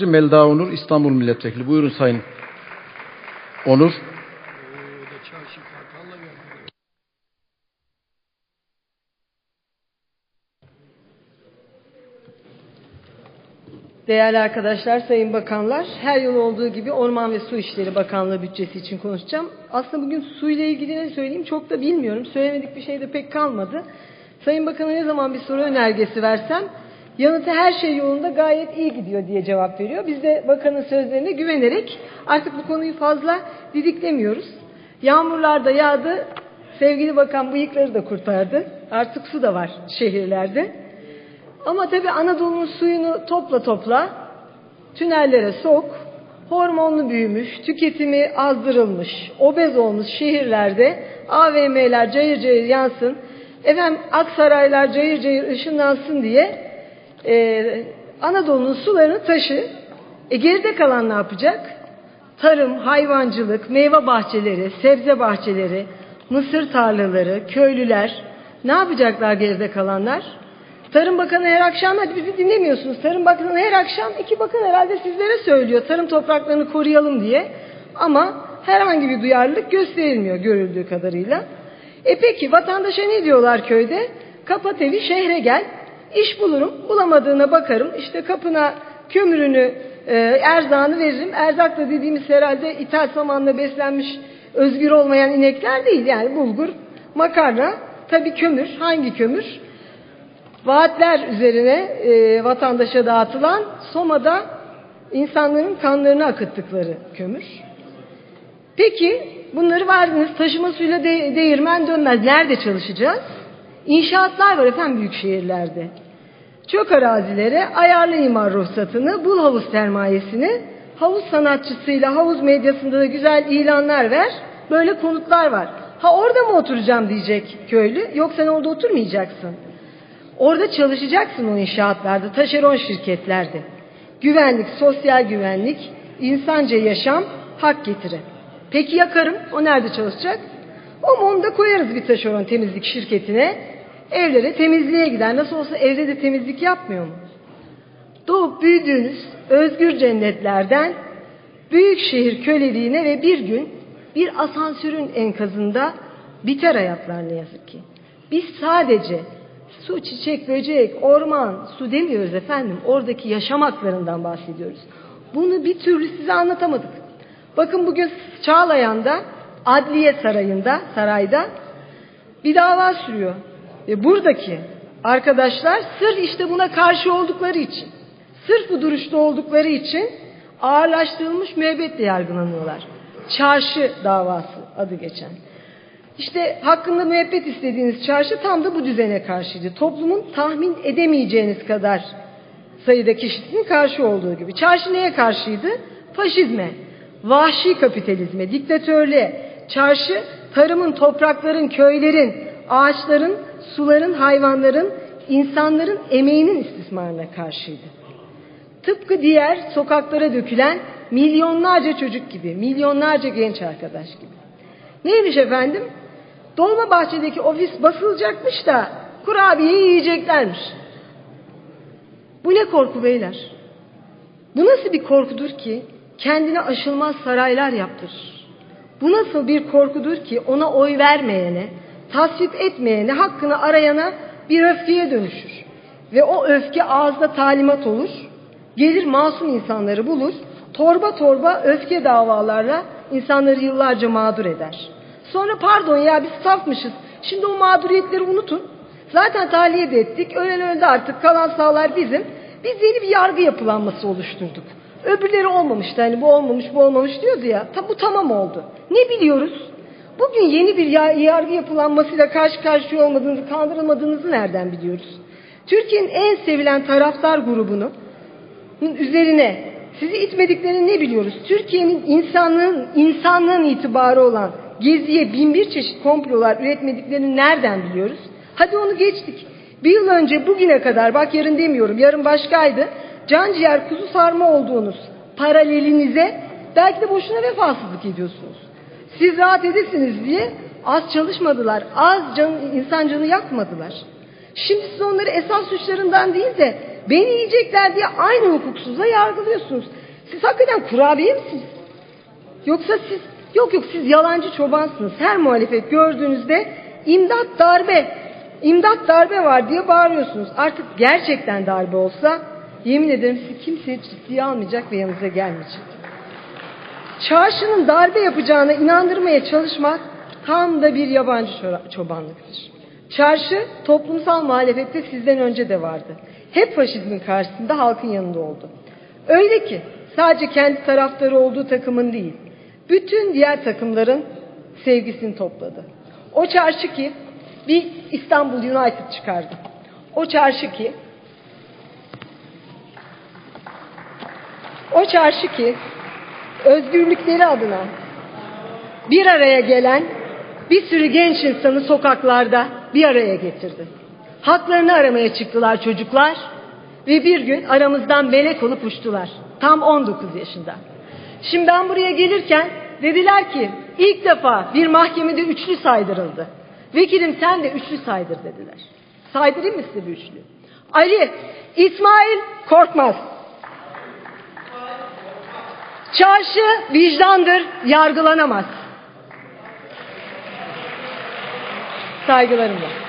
Melda Onur İstanbul Milletvekili. Buyurun Sayın Onur. Değerli arkadaşlar, sayın bakanlar, her yıl olduğu gibi Orman ve Su İşleri Bakanlığı bütçesi için konuşacağım. Aslında bugün su ile ilgili ne söyleyeyim çok da bilmiyorum. Söylemedik bir şey de pek kalmadı. Sayın Bakan'a ne zaman bir soru önergesi versem, yanıtı her şey yolunda gayet iyi gidiyor diye cevap veriyor. Biz de bakanın sözlerine güvenerek artık bu konuyu fazla didiklemiyoruz. Yağmurlar da yağdı, sevgili bakan bıyıkları da kurtardı. Artık su da var şehirlerde. Ama tabii Anadolu'nun suyunu topla topla, tünellere sok, hormonlu büyümüş, tüketimi azdırılmış, obez olmuş şehirlerde AVM'ler cayır cayır yansın, efendim Aksaraylar cayır cayır ışınlansın diye e, Anadolu'nun sularını taşı. E geride kalan ne yapacak? Tarım, hayvancılık, meyve bahçeleri, sebze bahçeleri, mısır tarlaları, köylüler ne yapacaklar geride kalanlar? Tarım Bakanı her akşam, hadi bizi dinlemiyorsunuz. Tarım Bakanı her akşam, iki bakan herhalde sizlere söylüyor tarım topraklarını koruyalım diye. Ama herhangi bir duyarlılık gösterilmiyor görüldüğü kadarıyla. E peki vatandaşa ne diyorlar köyde? Kapat evi şehre gel, iş bulurum, bulamadığına bakarım. İşte kapına kömürünü, e, erzağını veririm. Erzak da dediğimiz herhalde ithal samanla beslenmiş özgür olmayan inekler değil. Yani bulgur, makarna, tabii kömür. Hangi kömür? vaatler üzerine e, vatandaşa dağıtılan Soma'da insanların kanlarını akıttıkları kömür. Peki bunları verdiniz taşıma suyla de, değirmen dönmez. Nerede çalışacağız? İnşaatlar var efendim büyük şehirlerde. Çok arazilere ayarlı imar ruhsatını, bul havuz sermayesini, havuz sanatçısıyla havuz medyasında da güzel ilanlar ver. Böyle konutlar var. Ha orada mı oturacağım diyecek köylü. Yok sen orada oturmayacaksın. Orada çalışacaksın o inşaatlarda, taşeron şirketlerde. Güvenlik, sosyal güvenlik, insanca yaşam, hak getiri. Peki yakarım, o nerede çalışacak? Ama onu da koyarız bir taşeron temizlik şirketine. Evlere temizliğe gider. Nasıl olsa evde de temizlik yapmıyor mu? Doğup büyüdüğünüz özgür cennetlerden büyük şehir köleliğine ve bir gün bir asansörün enkazında biter hayatlar ne yazık ki. Biz sadece Su, çiçek, böcek, orman, su demiyoruz efendim. Oradaki yaşam haklarından bahsediyoruz. Bunu bir türlü size anlatamadık. Bakın bugün Çağlayan'da, Adliye Sarayı'nda, sarayda bir dava sürüyor. Ve buradaki arkadaşlar sırf işte buna karşı oldukları için, sırf bu duruşta oldukları için ağırlaştırılmış müebbetle yargılanıyorlar. Çarşı davası adı geçen. İşte hakkında müebbet istediğiniz çarşı tam da bu düzene karşıydı. Toplumun tahmin edemeyeceğiniz kadar sayıda kişinin karşı olduğu gibi. Çarşı neye karşıydı? Faşizme, vahşi kapitalizme, diktatörlüğe. Çarşı tarımın, toprakların, köylerin, ağaçların, suların, hayvanların, insanların emeğinin istismarına karşıydı. Tıpkı diğer sokaklara dökülen milyonlarca çocuk gibi, milyonlarca genç arkadaş gibi. Neymiş efendim? Dolma bahçedeki ofis basılacakmış da kurabiye yiyeceklermiş. Bu ne korku beyler? Bu nasıl bir korkudur ki kendine aşılmaz saraylar yaptırır? Bu nasıl bir korkudur ki ona oy vermeyene, tasvip etmeyene, hakkını arayana bir öfkeye dönüşür. Ve o öfke ağızda talimat olur, gelir masum insanları bulur, torba torba öfke davalarla insanları yıllarca mağdur eder. Sonra pardon ya biz safmışız. Şimdi o mağduriyetleri unutun. Zaten tahliye de ettik. Ölen öldü artık. Kalan sağlar bizim. Biz yeni bir yargı yapılanması oluşturduk. Öbürleri olmamıştı. Hani bu olmamış bu olmamış diyordu ya. Ta, bu tamam oldu. Ne biliyoruz? Bugün yeni bir yargı yapılanmasıyla karşı karşıya olmadığınızı, kandırılmadığınızı nereden biliyoruz? Türkiye'nin en sevilen taraftar grubunu üzerine sizi itmediklerini ne biliyoruz? Türkiye'nin insanlığın, insanlığın itibarı olan geziye bin bir çeşit komplolar üretmediklerini nereden biliyoruz? Hadi onu geçtik. Bir yıl önce bugüne kadar bak yarın demiyorum yarın başkaydı. Can ciğer kuzu sarma olduğunuz paralelinize belki de boşuna vefasızlık ediyorsunuz. Siz rahat edesiniz diye az çalışmadılar. Az can, insan canı yakmadılar. Şimdi siz onları esas suçlarından değil de Beni yiyecekler diye aynı hukuksuzla yargılıyorsunuz. Siz hakikaten kurabiye misiniz? Yoksa siz yok yok siz yalancı çobansınız. Her muhalefet gördüğünüzde imdat darbe, imdat darbe var diye bağırıyorsunuz. Artık gerçekten darbe olsa yemin ederim sizi kimse ciddiye almayacak ve yanınıza gelmeyecek. Çarşının darbe yapacağına inandırmaya çalışmak tam da bir yabancı çobanlıktır. Çarşı toplumsal muhalefette sizden önce de vardı. Hep faşizmin karşısında halkın yanında oldu. Öyle ki sadece kendi taraftarı olduğu takımın değil, bütün diğer takımların sevgisini topladı. O çarşı ki bir İstanbul United çıkardı. O çarşı ki o çarşı ki özgürlükleri adına bir araya gelen bir sürü genç insanı sokaklarda bir araya getirdi. Haklarını aramaya çıktılar çocuklar ve bir gün aramızdan melek olup uçtular. Tam 19 yaşında. Şimdi ben buraya gelirken dediler ki ilk defa bir mahkemede üçlü saydırıldı. Vekilim sen de üçlü saydır dediler. Saydırayım mı size bir üçlü? Ali, İsmail Korkmaz. Çarşı vicdandır, yargılanamaz. Saygılarımla.